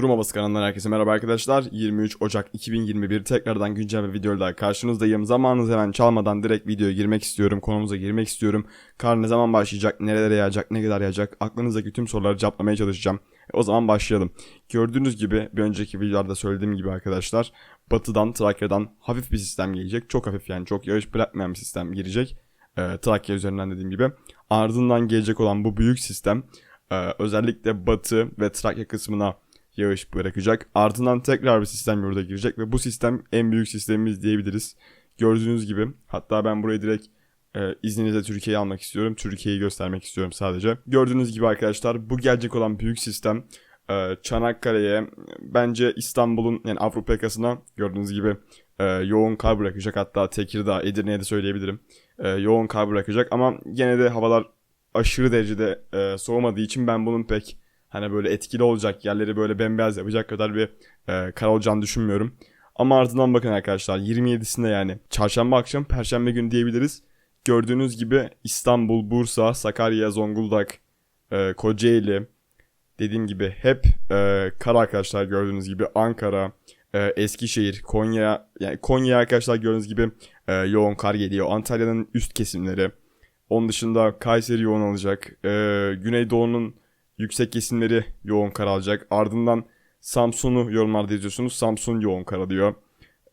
Durum Havası kanalından herkese merhaba arkadaşlar. 23 Ocak 2021 tekrardan güncel bir videoyla karşınızdayım. Zamanınızı hemen çalmadan direkt videoya girmek istiyorum. Konumuza girmek istiyorum. Kar ne zaman başlayacak, nerelere yağacak, ne kadar yağacak aklınızdaki tüm soruları cevaplamaya çalışacağım. E, o zaman başlayalım. Gördüğünüz gibi bir önceki videolarda söylediğim gibi arkadaşlar batıdan Trakya'dan hafif bir sistem gelecek. Çok hafif yani çok yağış bırakmayan bir sistem girecek. E, Trakya üzerinden dediğim gibi. Ardından gelecek olan bu büyük sistem e, özellikle batı ve Trakya kısmına yağış bırakacak. Ardından tekrar bir sistem yurda girecek ve bu sistem en büyük sistemimiz diyebiliriz. Gördüğünüz gibi hatta ben burayı direkt e, izninizle Türkiye'yi almak istiyorum. Türkiye'yi göstermek istiyorum sadece. Gördüğünüz gibi arkadaşlar bu gelecek olan büyük sistem e, Çanakkale'ye bence İstanbul'un yani Avrupa yakasına gördüğünüz gibi e, yoğun kar bırakacak. Hatta Tekirdağ, Edirne'ye de söyleyebilirim. E, yoğun kar bırakacak ama gene de havalar aşırı derecede e, soğumadığı için ben bunun pek hani böyle etkili olacak yerleri böyle bembeyaz yapacak kadar bir e, kar olacağını düşünmüyorum. Ama ardından bakın arkadaşlar 27'sinde yani çarşamba akşam perşembe günü diyebiliriz. Gördüğünüz gibi İstanbul, Bursa, Sakarya, Zonguldak, e, Kocaeli dediğim gibi hep e, kar arkadaşlar gördüğünüz gibi Ankara, e, Eskişehir, Konya yani Konya arkadaşlar gördüğünüz gibi e, yoğun kar geliyor. Antalya'nın üst kesimleri. Onun dışında Kayseri yoğun olacak. E, Güneydoğu'nun yüksek kesimleri yoğun kar alacak. Ardından Samsun'u yorumlarda yazıyorsunuz. Samsun yoğun kar alıyor.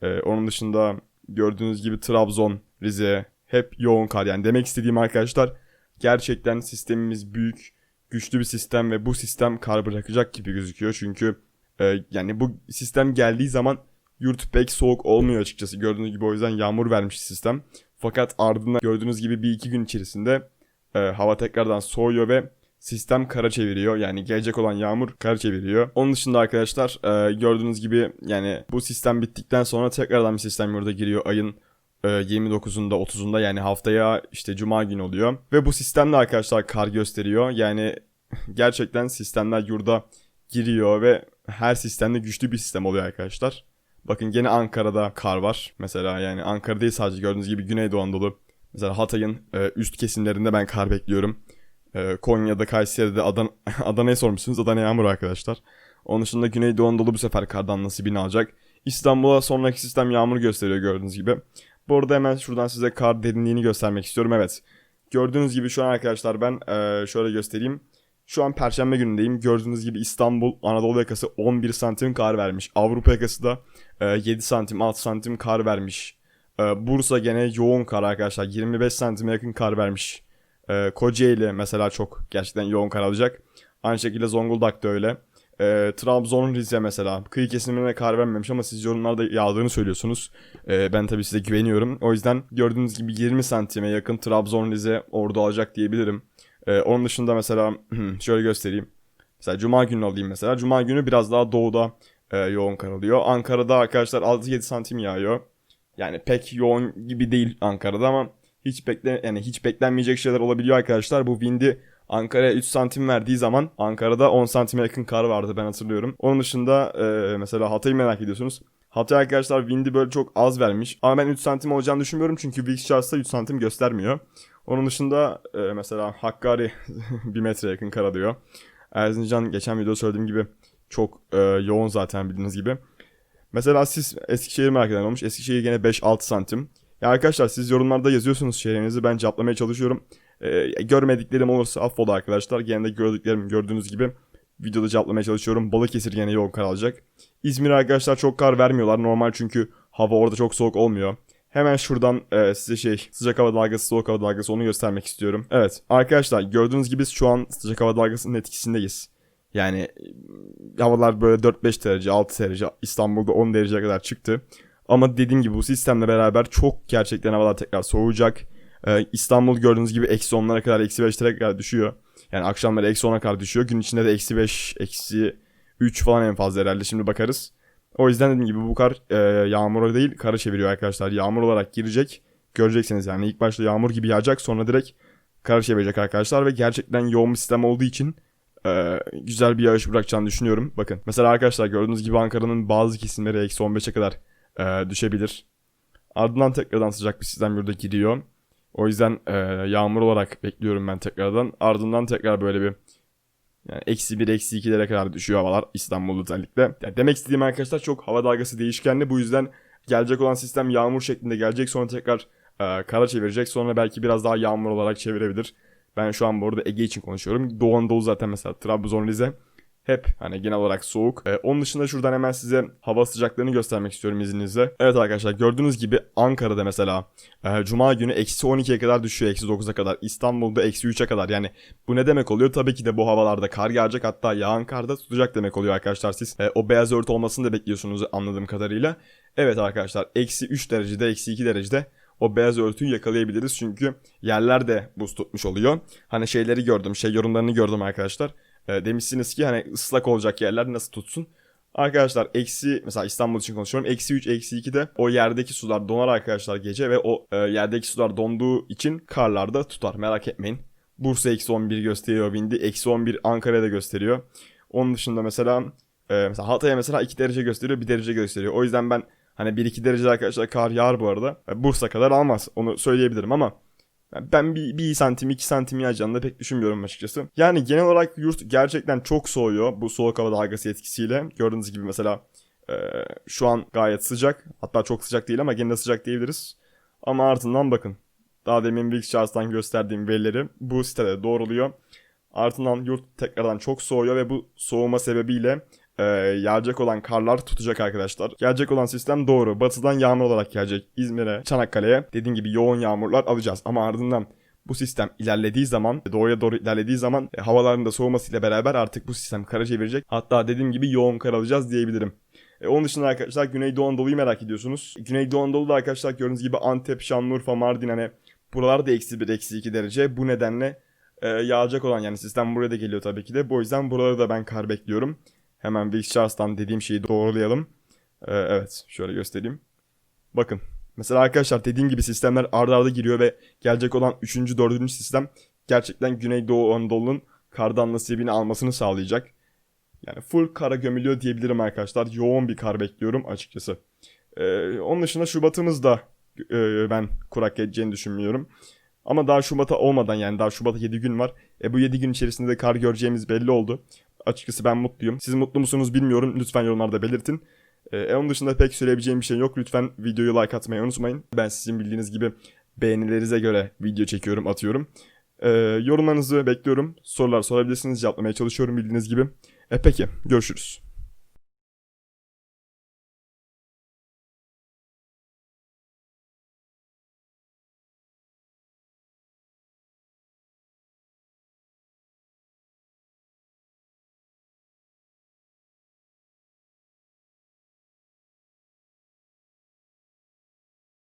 Ee, onun dışında gördüğünüz gibi Trabzon, Rize hep yoğun kar. Yani demek istediğim arkadaşlar gerçekten sistemimiz büyük, güçlü bir sistem ve bu sistem kar bırakacak gibi gözüküyor. Çünkü e, yani bu sistem geldiği zaman yurt pek soğuk olmuyor açıkçası. Gördüğünüz gibi o yüzden yağmur vermiş sistem. Fakat ardından gördüğünüz gibi bir iki gün içerisinde e, hava tekrardan soğuyor ve sistem kara çeviriyor. Yani gelecek olan yağmur kara çeviriyor. Onun dışında arkadaşlar e, gördüğünüz gibi yani bu sistem bittikten sonra tekrardan bir sistem yurda giriyor ayın e, 29'unda 30'unda yani haftaya işte cuma günü oluyor. Ve bu sistemde arkadaşlar kar gösteriyor. Yani gerçekten sistemler yurda giriyor ve her sistemde güçlü bir sistem oluyor arkadaşlar. Bakın gene Ankara'da kar var. Mesela yani Ankara değil sadece gördüğünüz gibi Güneydoğu Anadolu. Mesela Hatay'ın e, üst kesimlerinde ben kar bekliyorum. Ee, Konya'da, Kayseri'de, Adan Adana'ya sormuşsunuz. Adana yağmur arkadaşlar. Onun dışında Güneydoğu Anadolu bu sefer kardan nasibini alacak. İstanbul'a sonraki sistem yağmur gösteriyor gördüğünüz gibi. Bu arada hemen şuradan size kar derinliğini göstermek istiyorum. Evet. Gördüğünüz gibi şu an arkadaşlar ben e, şöyle göstereyim. Şu an Perşembe günündeyim. Gördüğünüz gibi İstanbul Anadolu yakası 11 santim kar vermiş. Avrupa yakası da e, 7 santim 6 santim kar vermiş. E, Bursa gene yoğun kar arkadaşlar. 25 santime yakın kar vermiş. E, Kocaeli mesela çok gerçekten yoğun kar alacak. Aynı şekilde Zonguldak da öyle. E, Trabzon, Rize mesela. Kıyı kesimine kar vermemiş ama siz yorumlarda yağdığını söylüyorsunuz. E, ben tabii size güveniyorum. O yüzden gördüğünüz gibi 20 santime yakın Trabzon, Rize orada alacak diyebilirim. E, onun dışında mesela şöyle göstereyim. Mesela Cuma günü alayım mesela. Cuma günü biraz daha doğuda e, yoğun kar alıyor. Ankara'da arkadaşlar 6-7 santim yağıyor. Yani pek yoğun gibi değil Ankara'da ama hiç bekle yani hiç beklenmeyecek şeyler olabiliyor arkadaşlar. Bu wind'i Ankara'ya 3 santim verdiği zaman Ankara'da 10 santime yakın kar vardı ben hatırlıyorum. Onun dışında e, mesela Hatay'ı merak ediyorsunuz. Hatay arkadaşlar wind'i böyle çok az vermiş. Ama ben 3 santim olacağını düşünmüyorum çünkü Wix Charts'ta 3 santim göstermiyor. Onun dışında e, mesela Hakkari 1 metre yakın kar alıyor. Erzincan geçen videoda söylediğim gibi çok e, yoğun zaten bildiğiniz gibi. Mesela siz Eskişehir merak eden olmuş. Eskişehir gene 5-6 santim. Ya arkadaşlar siz yorumlarda yazıyorsunuz şehrinizi ben cevaplamaya çalışıyorum. Ee, görmediklerim olursa affola arkadaşlar. Gene de gördüklerim gördüğünüz gibi videoda cevaplamaya çalışıyorum. Balıkesir gene yoğun kar alacak. İzmir arkadaşlar çok kar vermiyorlar. Normal çünkü hava orada çok soğuk olmuyor. Hemen şuradan e, size şey sıcak hava dalgası, soğuk hava dalgası onu göstermek istiyorum. Evet arkadaşlar gördüğünüz gibi şu an sıcak hava dalgasının etkisindeyiz. Yani e, havalar böyle 4-5 derece, 6 derece, İstanbul'da 10 dereceye kadar çıktı. Ama dediğim gibi bu sistemle beraber çok gerçekten havalar tekrar soğuyacak. Ee, İstanbul gördüğünüz gibi eksi 10'lara kadar, eksi 5'lere kadar düşüyor. Yani akşamları eksi 10'a kadar düşüyor. Gün içinde de eksi 5, eksi 3 falan en fazla herhalde. Şimdi bakarız. O yüzden dediğim gibi bu kar e, yağmura değil kara çeviriyor arkadaşlar. Yağmur olarak girecek. Göreceksiniz yani ilk başta yağmur gibi yağacak sonra direkt kara çevirecek arkadaşlar. Ve gerçekten yoğun bir sistem olduğu için e, güzel bir yağış bırakacağını düşünüyorum. Bakın mesela arkadaşlar gördüğünüz gibi Ankara'nın bazı kesimleri eksi 15'e kadar e, düşebilir. Ardından tekrardan sıcak bir sistem yurda giriyor. O yüzden e, yağmur olarak bekliyorum ben tekrardan. Ardından tekrar böyle bir Yani eksi 1, eksi 2'lere kadar düşüyor havalar İstanbul özellikle. Yani demek istediğim arkadaşlar çok hava dalgası değişkenli. Bu yüzden gelecek olan sistem yağmur şeklinde gelecek. Sonra tekrar e, kara çevirecek. Sonra belki biraz daha yağmur olarak çevirebilir. Ben şu an bu arada Ege için konuşuyorum. Doğu Anadolu zaten mesela Trabzon, Rize hep hani genel olarak soğuk. Ee, onun dışında şuradan hemen size hava sıcaklığını göstermek istiyorum izninizle. Evet arkadaşlar gördüğünüz gibi Ankara'da mesela e, Cuma günü eksi 12'ye kadar düşüyor eksi 9'a kadar. İstanbul'da eksi 3'e kadar yani bu ne demek oluyor? Tabii ki de bu havalarda kar yağacak hatta yağan kar da tutacak demek oluyor arkadaşlar siz. e, o beyaz örtü olmasını da bekliyorsunuz anladığım kadarıyla. Evet arkadaşlar eksi 3 derecede eksi 2 derecede o beyaz örtüyü yakalayabiliriz çünkü yerler de buz tutmuş oluyor. Hani şeyleri gördüm şey yorumlarını gördüm arkadaşlar. E, demişsiniz ki hani ıslak olacak yerler nasıl tutsun? Arkadaşlar eksi mesela İstanbul için konuşuyorum. Eksi 3, eksi 2'de o yerdeki sular donar arkadaşlar gece ve o e, yerdeki sular donduğu için karlarda tutar. Merak etmeyin. Bursa eksi 11 gösteriyor Vindi. Eksi 11 Ankara'da gösteriyor. Onun dışında mesela e, mesela Hatay'a mesela 2 derece gösteriyor 1 derece gösteriyor. O yüzden ben hani 1-2 derece arkadaşlar kar yağar bu arada. E, Bursa kadar almaz onu söyleyebilirim ama ben bir, bir santim iki santim yağacağını da pek düşünmüyorum açıkçası. Yani genel olarak yurt gerçekten çok soğuyor bu soğuk hava dalgası etkisiyle. Gördüğünüz gibi mesela e, şu an gayet sıcak. Hatta çok sıcak değil ama gene de sıcak diyebiliriz. Ama ardından bakın. Daha demin Wilk Charles'tan gösterdiğim verileri bu sitede doğruluyor. Ardından yurt tekrardan çok soğuyor ve bu soğuma sebebiyle e, yağacak olan karlar tutacak arkadaşlar. Gelecek olan sistem doğru. Batıdan yağmur olarak gelecek İzmir'e, Çanakkale'ye. Dediğim gibi yoğun yağmurlar alacağız. Ama ardından bu sistem ilerlediği zaman, doğuya doğru ilerlediği zaman e, havaların da soğumasıyla beraber artık bu sistem kara çevirecek. Hatta dediğim gibi yoğun kar alacağız diyebilirim. E, onun dışında arkadaşlar Güneydoğu Anadolu'yu merak ediyorsunuz. Güneydoğu Anadolu'da arkadaşlar gördüğünüz gibi Antep, Şanlıurfa, Mardin hani buralarda eksi 1, eksi 2 derece. Bu nedenle e, yağacak olan yani sistem buraya da geliyor tabii ki de. Bu yüzden burada da ben kar bekliyorum. Hemen Wilk Charles'tan dediğim şeyi doğrulayalım. Ee, evet şöyle göstereyim. Bakın. Mesela arkadaşlar dediğim gibi sistemler arda arda giriyor ve gelecek olan 3. 4. sistem gerçekten Güneydoğu Anadolu'nun kardan nasibini almasını sağlayacak. Yani full kara gömülüyor diyebilirim arkadaşlar. Yoğun bir kar bekliyorum açıkçası. Ee, onun dışında Şubat'ımızda e, ben kurak geçeceğini düşünmüyorum. Ama daha Şubat'a olmadan yani daha Şubat'a 7 gün var. E, bu 7 gün içerisinde de kar göreceğimiz belli oldu. Açıkçası ben mutluyum. Siz mutlu musunuz bilmiyorum. Lütfen yorumlarda belirtin. Ee, onun dışında pek söyleyebileceğim bir şey yok. Lütfen videoyu like atmayı unutmayın. Ben sizin bildiğiniz gibi beğenilerinize göre video çekiyorum, atıyorum. Ee, yorumlarınızı bekliyorum. Sorular sorabilirsiniz. Cevaplamaya çalışıyorum bildiğiniz gibi. E, peki, görüşürüz.